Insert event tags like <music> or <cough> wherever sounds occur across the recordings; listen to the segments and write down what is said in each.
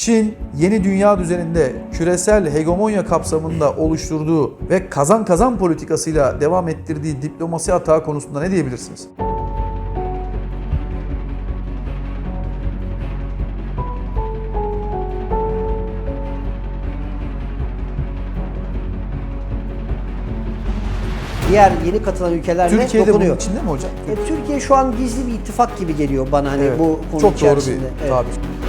Çin, yeni dünya düzeninde küresel hegemonya kapsamında oluşturduğu ve kazan kazan politikasıyla devam ettirdiği diplomasi hata konusunda ne diyebilirsiniz? diğer yeni katılan ülkelerle Türkiye'de dokunuyor. bunun içinde mi hocam? E, Türkiye şu an gizli bir ittifak gibi geliyor bana hani Evet, bu konu Çok doğru içerisinde. bir Evet. tabir.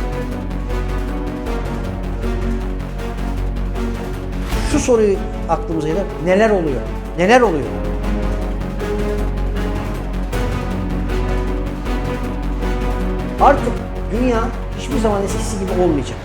Şu soruyu aklımıza gelir. Neler oluyor? Neler oluyor? Artık dünya hiçbir zaman eskisi gibi olmayacak.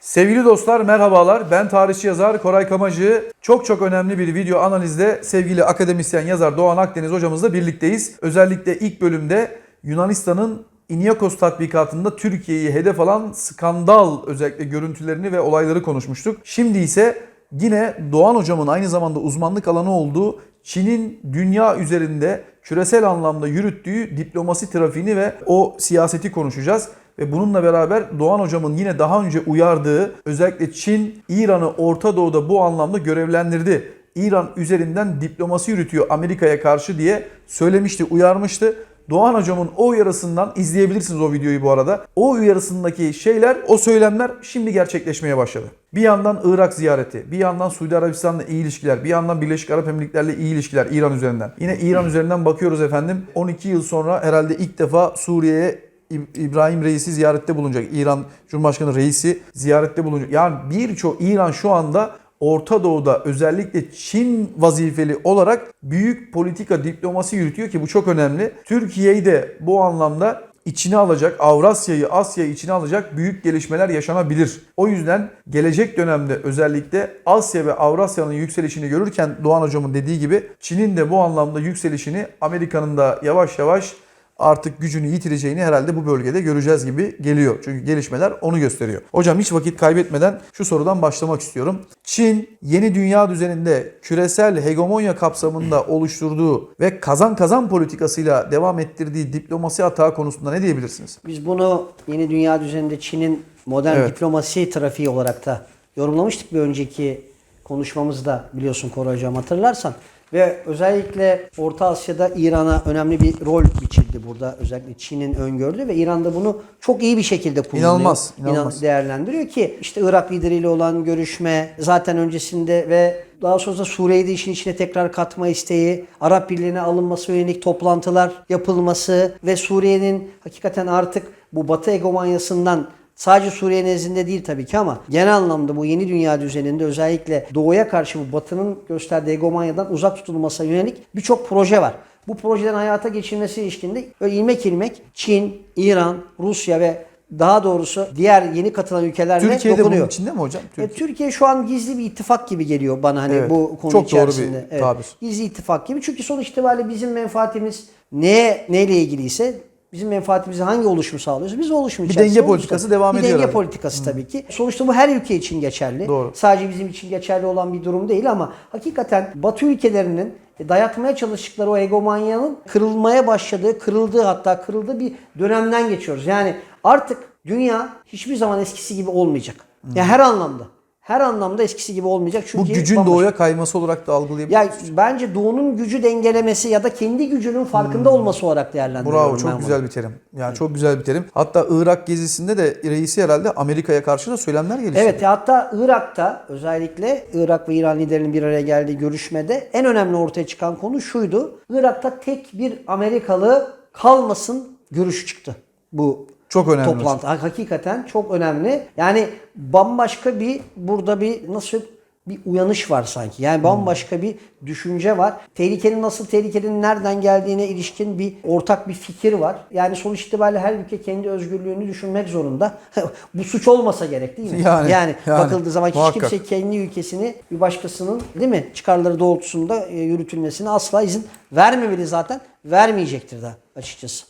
Sevgili dostlar merhabalar. Ben tarihçi yazar Koray Kamacı. Çok çok önemli bir video analizde sevgili akademisyen yazar Doğan Akdeniz hocamızla birlikteyiz. Özellikle ilk bölümde Yunanistan'ın İniakos tatbikatında Türkiye'yi hedef alan skandal özellikle görüntülerini ve olayları konuşmuştuk. Şimdi ise yine Doğan hocamın aynı zamanda uzmanlık alanı olduğu Çin'in dünya üzerinde küresel anlamda yürüttüğü diplomasi trafiğini ve o siyaseti konuşacağız. Ve bununla beraber Doğan hocamın yine daha önce uyardığı özellikle Çin İran'ı Orta Doğu'da bu anlamda görevlendirdi. İran üzerinden diplomasi yürütüyor Amerika'ya karşı diye söylemişti, uyarmıştı. Doğan hocamın o uyarısından izleyebilirsiniz o videoyu bu arada. O uyarısındaki şeyler, o söylemler şimdi gerçekleşmeye başladı. Bir yandan Irak ziyareti, bir yandan Suudi Arabistan'la iyi ilişkiler, bir yandan Birleşik Arap Emirlikleri'yle iyi ilişkiler İran üzerinden. Yine İran üzerinden bakıyoruz efendim. 12 yıl sonra herhalde ilk defa Suriye'ye İb- İbrahim Reis'i ziyarette bulunacak. İran Cumhurbaşkanı Reis'i ziyarette bulunacak. Yani birçok İran şu anda Orta Doğu'da özellikle Çin vazifeli olarak büyük politika diplomasi yürütüyor ki bu çok önemli. Türkiye'yi de bu anlamda içine alacak, Avrasya'yı, Asya'yı içine alacak büyük gelişmeler yaşanabilir. O yüzden gelecek dönemde özellikle Asya ve Avrasya'nın yükselişini görürken Doğan Hocam'ın dediği gibi Çin'in de bu anlamda yükselişini Amerika'nın da yavaş yavaş artık gücünü yitireceğini herhalde bu bölgede göreceğiz gibi geliyor. Çünkü gelişmeler onu gösteriyor. Hocam hiç vakit kaybetmeden şu sorudan başlamak istiyorum. Çin yeni dünya düzeninde küresel hegemonya kapsamında oluşturduğu ve kazan kazan politikasıyla devam ettirdiği diplomasi hata konusunda ne diyebilirsiniz? Biz bunu yeni dünya düzeninde Çin'in modern Evet. diplomasi trafiği olarak da yorumlamıştık bir önceki konuşmamızda biliyorsun Koray Hocam hatırlarsan. Ve özellikle Orta Asya'da İran'a önemli bir rol biçildi burada. Özellikle Çin'in öngördüğü ve İran da bunu çok iyi bir şekilde kullanıyor. İnanılmaz, İnan- inanılmaz. değerlendiriyor ki işte Irak lideriyle olan görüşme zaten öncesinde ve daha sonra Suriye'yi de işin içine tekrar katma isteği, Arap Birliği'ne alınması yönelik toplantılar yapılması ve Suriye'nin hakikaten artık bu Batı egomanyasından Sadece Suriye nezdinde değil tabii ki ama genel anlamda bu yeni dünya düzeninde özellikle doğuya karşı bu batının gösterdiği egomanyadan uzak tutulmasına yönelik birçok proje var. Bu projelerin hayata geçirilmesi ilişkinde böyle ilmek ilmek Çin, İran, Rusya ve daha doğrusu diğer yeni katılan ülkelerle Türkiye'de dokunuyor. bunun içinde mi hocam? E, Türkiye şu an gizli bir ittifak gibi geliyor bana hani Evet, bu konu çok doğru bir içerisinde. tabir. Gizli ittifak gibi. Çünkü sonuç itibariyle bizim menfaatimiz neye neyle ilgiliyse bizim menfaatimizi hangi oluşumu sağlıyoruz? Biz o oluşumu Bir denge politikası devam bir ediyor denge herhalde. politikası tabii ki. Sonuçta bu her ülke için geçerli. Doğru. Sadece bizim için geçerli olan bir durum değil ama hakikaten Batı ülkelerinin dayatmaya çalıştıkları o egomanyanın kırılmaya başladığı, kırıldığı hatta kırıldığı bir dönemden geçiyoruz. Yani artık dünya hiçbir zaman eskisi gibi olmayacak. Ya her anlamda. Her anlamda eskisi gibi olmayacak. Çünkü Bu gücün bambaşka- doğuya kayması olarak da algılayabilir ya bence doğunun gücü dengelemesi ya da kendi gücünün farkında olması olarak değerlendiriyorum. Hmm. Bravo çok bunu. güzel bir terim. Yani çok güzel bir terim. Hatta Irak gezisinde de reisi herhalde Amerika'ya karşı da söylemler geliştirdi. Evet hatta Irak'ta özellikle Irak ve İran liderinin bir araya geldiği görüşmede en önemli ortaya çıkan konu şuydu. Irak'ta tek bir Amerikalı kalmasın görüşü çıktı. Bu Çok önemli. toplantı. Ha- Hakikaten çok önemli. Yani bambaşka bir burada bir nasıl bir uyanış var sanki. Yani bambaşka bir düşünce var. Tehlikenin nasıl tehlikenin nereden geldiğine ilişkin bir ortak bir fikir var. Yani sonuç itibariyle her ülke kendi özgürlüğünü düşünmek zorunda. <laughs> Bu suç olmasa gerek değil mi? Yani, yani, bakıldığı zaman hiç muhakkak. kimse kendi ülkesini bir başkasının değil mi çıkarları doğrultusunda e, yürütülmesine asla izin vermemeli zaten. Vermeyecektir de açıkçası.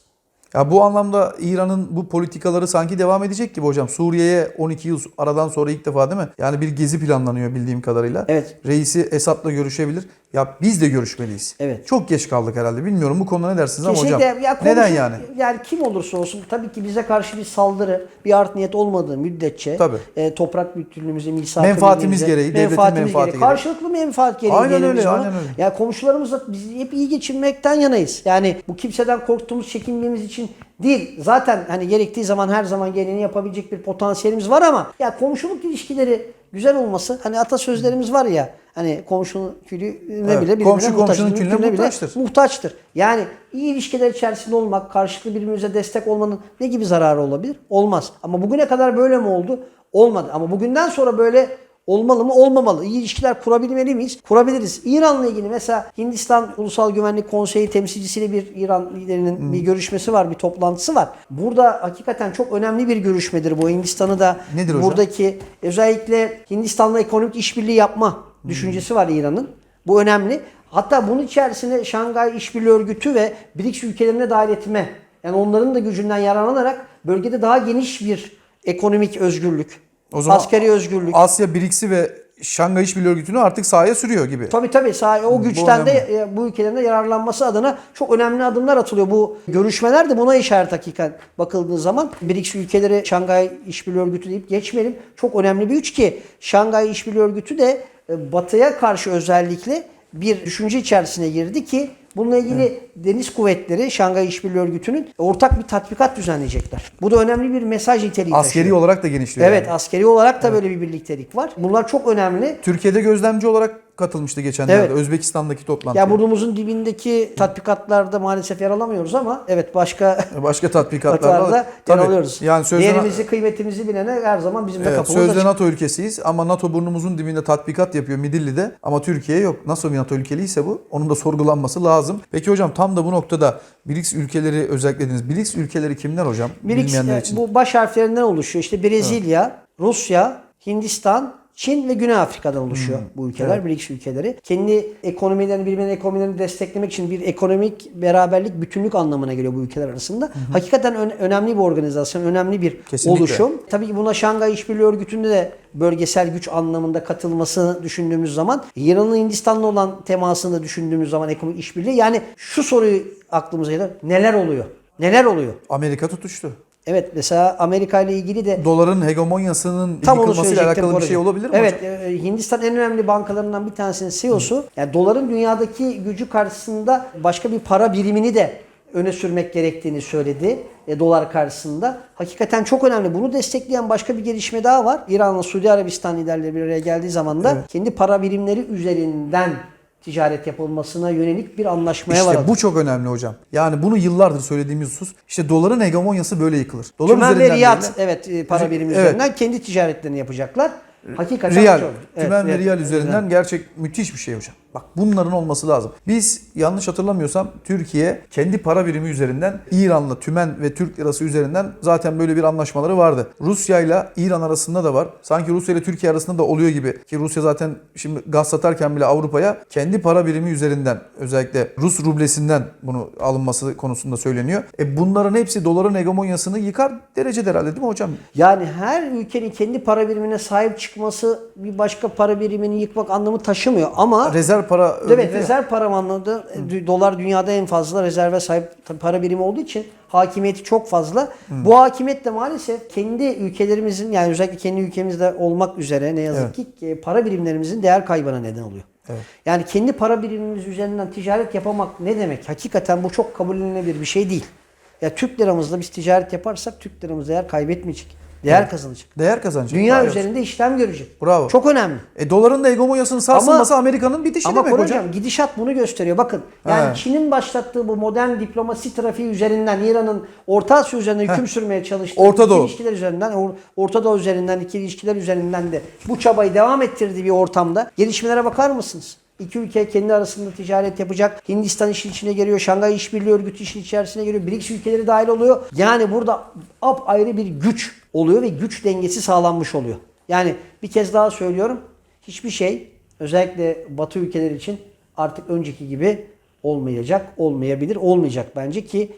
Ya bu anlamda İran'ın bu politikaları sanki devam edecek gibi hocam. Suriye'ye 12 yıl aradan sonra ilk defa değil mi? Yani bir gezi planlanıyor bildiğim kadarıyla. Evet. Reisi Esad'la görüşebilir. Ya biz de görüşmeliyiz. Evet. Çok geç kaldık herhalde. Bilmiyorum bu konuda ne dersiniz ama hocam. Ya neden komşu- yani? Yani kim olursa olsun tabii ki bize karşı bir saldırı, bir art niyet olmadığı müddetçe Tabii. e, toprak bütünlüğümüze, misak Menfaatimiz gereği, devletin menfaati gereği. Karşılıklı menfaat gereği Aynen öyle, ona. aynen öyle. Ya komşularımızla biz hep iyi geçinmekten yanayız. Yani bu kimseden korktuğumuz, çekindiğimiz için değil. Zaten hani gerektiği zaman her zaman geleni yapabilecek bir potansiyelimiz var ama ya komşuluk ilişkileri güzel olması hani atasözlerimiz var ya hani komşunun külü ne Evet, bile birbirine komşu muhtaç, komşunun külüne bile muhtaçtır. muhtaçtır. Yani iyi ilişkiler içerisinde olmak, karşılıklı birbirimize destek olmanın ne gibi zararı olabilir? Olmaz. Ama bugüne kadar böyle mi oldu? Olmadı. Ama bugünden sonra böyle olmalı mı? Olmamalı. İyi ilişkiler kurabilmeli miyiz? Kurabiliriz. İran'la ilgili mesela Hindistan Ulusal Güvenlik Konseyi temsilcisiyle bir İran liderinin bir görüşmesi var, bir toplantısı var. Burada hakikaten çok önemli bir görüşmedir bu. Hindistan'ı da Nedir hocam? buradaki özellikle Hindistan'la ekonomik işbirliği yapma düşüncesi var İran'ın. Bu önemli. Hatta bunun içerisine Şangay İşbirliği Örgütü ve BRICS ülkelerine dahil etme. Yani onların da gücünden yararlanarak bölgede daha geniş bir ekonomik özgürlük, O zaman askeri özgürlük. Asya BRICS'i ve Şangay İşbirliği Örgütü'nü artık sahaya sürüyor gibi. Tabii tabii sahi o Bu güçten de önemli. e, bu ülkelerin de yararlanması adına çok önemli adımlar atılıyor. Bu görüşmeler de buna işaret hakikaten bakıldığı zaman. BRICS ülkeleri Şangay İşbirliği Örgütü deyip geçmeyelim. Çok önemli bir güç ki Şangay İşbirliği Örgütü de e, batıya karşı özellikle bir düşünce içerisine girdi ki bununla ilgili Deniz Kuvvetleri Şangay İşbirliği Örgütü'nün ortak bir tatbikat düzenleyecekler. Bu da önemli bir mesaj niteliği Askeri taşıyor. olarak da genişliyor. Evet yani. askeri olarak da böyle bir birliktelik var. Bunlar çok önemli. Türkiye'de gözlemci olarak katılmıştı geçenlerde Evet. Özbekistan'daki toplantıya. Ya burnumuzun dibindeki tatbikatlarda maalesef yer alamıyoruz ama evet başka <laughs> Başka tatbikatlarda yer alıyoruz. Yani sözde, Değerimizi, kıymetimizi bilene her zaman bizim de evet, kapımız sözde açık. NATO ülkesiyiz ama NATO burnumuzun dibinde tatbikat yapıyor Midilli'de ama Türkiye yok. Nasıl bir NATO ülkeliyse bu onun da sorgulanması lazım. Peki hocam tam da bu noktada BRICS ülkeleri özelliklediniz. BRICS ülkeleri kimler hocam? BRICS, Bilmeyenler e, için. bu baş harflerinden oluşuyor. İşte Brezilya, Rusya, Hindistan, Çin ve Güney Afrika'dan oluşuyor Hmm. bu ülkeler, BRICS ülkeleri. Kendi ekonomilerini, birbirinin ekonomilerini desteklemek için bir ekonomik beraberlik, bütünlük anlamına geliyor bu ülkeler arasında. Hakikaten ön- önemli bir organizasyon, önemli bir Kesinlikle. oluşum. Tabii ki buna Şangay İşbirliği Örgütü'nde de bölgesel güç anlamında katılmasını düşündüğümüz zaman, İran'ın Hindistan'la olan temasını düşündüğümüz zaman ekonomik işbirliği yani şu soruyu aklımıza geliyor. Neler oluyor? Neler oluyor? Amerika tutuştu. Evet mesela Amerika ile ilgili de Doların hegemonyasının tam yıkılmasıyla alakalı bir şey olabilir mi Evet hocam? e, Hindistan en önemli bankalarından bir tanesinin CEO'su yani doların dünyadaki gücü karşısında başka bir para birimini de öne sürmek gerektiğini söyledi e, dolar karşısında. Hakikaten çok önemli. Bunu destekleyen başka bir gelişme daha var. İran'la Suudi Arabistan liderleri bir araya geldiği zaman da kendi para birimleri üzerinden ticaret yapılmasına yönelik bir anlaşmaya İşte varıldı. bu çok önemli hocam. Yani bunu yıllardır söylediğimiz husus. İşte doların hegemonyası böyle yıkılır. Dolar Tümen ve değil de- evet e, para birimi Evet. üzerinden kendi ticaretlerini yapacaklar. Hakikaten Riyal, çok. Evet, tümen ve evet, riyal evet. üzerinden gerçek müthiş bir şey hocam. Bak bunların olması lazım. Biz yanlış hatırlamıyorsam Türkiye kendi para birimi üzerinden İran'la tümen ve Türk lirası üzerinden zaten böyle bir anlaşmaları vardı. Rusya ile İran arasında da var. Sanki Rusya ile Türkiye arasında da oluyor gibi. Ki Rusya zaten şimdi gaz satarken bile Avrupa'ya kendi para birimi üzerinden özellikle Rus rublesinden bunu alınması konusunda söyleniyor. E bunların hepsi doların hegemonyasını yıkar derecede herhalde değil mi hocam? Yani her ülkenin kendi para birimine sahip çıkması bir başka para birimini yıkmak anlamı taşımıyor ama Rezerv para evet ya. rezerv para anlamında e, dolar dünyada en fazla rezerve sahip para birimi olduğu için hakimiyeti çok fazla. Bu hakimiyet de maalesef kendi ülkelerimizin yani özellikle kendi ülkemizde olmak üzere ne yazık ki e, para birimlerimizin değer kaybına neden oluyor. Evet. Yani kendi para birimimiz üzerinden ticaret yapamak ne demek? Hakikaten bu çok kabullenilebilir bir şey değil. Ya Türk liramızla biz ticaret yaparsak Türk liramız değer kaybetmeyecek. Değer kazanacak. Değer kazanacak. Dünya Bravo. üzerinde işlem görecek. Bravo. Çok önemli. E doların da hegemonyasının sarsılması Amerika'nın bitişi Ama demek hocam. hocam gidişat bunu gösteriyor. Bakın yani He. Çin'in başlattığı bu modern diplomasi trafiği üzerinden İran'ın Orta Asya üzerinden hüküm sürmeye çalıştığı Orta Doğu. ilişkiler üzerinden, Or- Orta Doğu üzerinden, ikili ilişkiler üzerinden de bu çabayı devam ettirdiği bir ortamda gelişmelere bakar mısınız? İki ülke kendi arasında ticaret yapacak. Hindistan işin içine giriyor. Şangay İşbirliği Örgütü işin içerisine giriyor. BRICS ülkeleri dahil oluyor. Yani burada ayrı bir güç oluyor ve güç dengesi sağlanmış oluyor. Yani bir kez daha söylüyorum. Hiçbir şey özellikle Batı ülkeleri için artık önceki gibi olmayacak, olmayabilir, olmayacak bence ki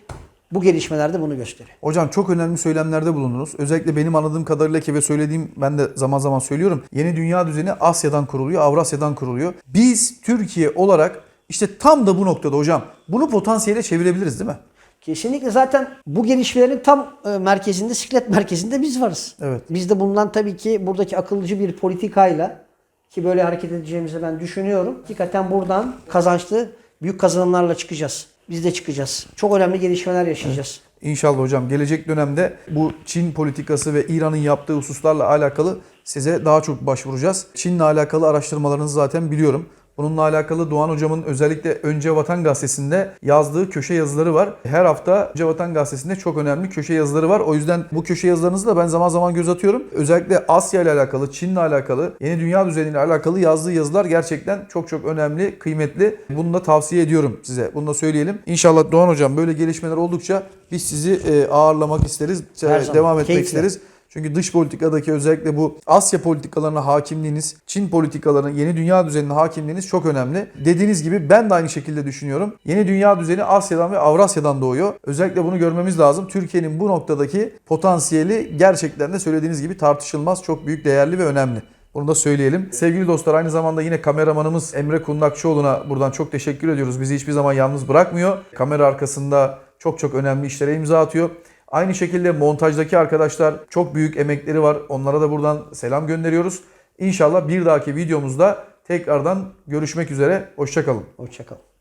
Bu gelişmeler de bunu gösteriyor. Hocam çok önemli söylemlerde bulundunuz. Özellikle benim anladığım kadarıyla ki ve söylediğim ben de zaman zaman söylüyorum. Yeni dünya düzeni Asya'dan kuruluyor, Avrasya'dan kuruluyor. Biz Türkiye olarak işte tam da bu noktada hocam bunu potansiyele çevirebiliriz değil mi? Kesinlikle zaten bu gelişmelerin tam e, merkezinde, siklet <laughs> merkezinde biz varız. Evet. Biz de bundan tabii ki buradaki akılcı bir politikayla ki böyle hareket edeceğimizi ben düşünüyorum. Hakikaten buradan kazançlı büyük kazanımlarla çıkacağız. Biz de çıkacağız. Çok önemli gelişmeler yaşayacağız. İnşallah hocam gelecek dönemde bu Çin politikası ve İran'ın yaptığı hususlarla alakalı size daha çok başvuracağız. Çin'le alakalı araştırmalarınızı zaten biliyorum. Bununla alakalı Doğan hocamın özellikle Önce Vatan Gazetesi'nde yazdığı köşe yazıları var. Her hafta Önce Vatan Gazetesi'nde çok önemli köşe yazıları var. O yüzden bu köşe yazılarınızı da ben zaman zaman göz atıyorum. Özellikle Asya ile alakalı, Çin'le alakalı, yeni dünya düzeniyle alakalı yazdığı yazılar gerçekten çok çok önemli, kıymetli. Bunu da tavsiye ediyorum size. Bunu da söyleyelim. İnşallah Doğan hocam böyle gelişmeler oldukça biz sizi e, ağırlamak isteriz, Her e, zaman. devam etmek Keyifle. isteriz. Çünkü dış politikadaki özellikle bu Asya politikalarına hakimliğiniz, Çin politikalarına, yeni dünya düzenine hakimliğiniz çok önemli. Dediğiniz gibi ben de aynı şekilde düşünüyorum. Yeni dünya düzeni Asya'dan ve Avrasya'dan doğuyor. Özellikle bunu görmemiz lazım. Türkiye'nin bu noktadaki potansiyeli gerçekten de söylediğiniz gibi tartışılmaz, çok büyük, değerli ve önemli. Bunu da söyleyelim. Sevgili dostlar aynı zamanda yine kameramanımız Emre Kundakçıoğlu'na buradan çok teşekkür ediyoruz. Bizi hiçbir zaman yalnız bırakmıyor. Kamera arkasında çok çok önemli işlere imza atıyor. Aynı şekilde montajdaki arkadaşlar çok büyük emekleri var. Onlara da buradan selam gönderiyoruz. İnşallah bir dahaki videomuzda tekrardan görüşmek üzere. Hoşçakalın. Hoşçakalın.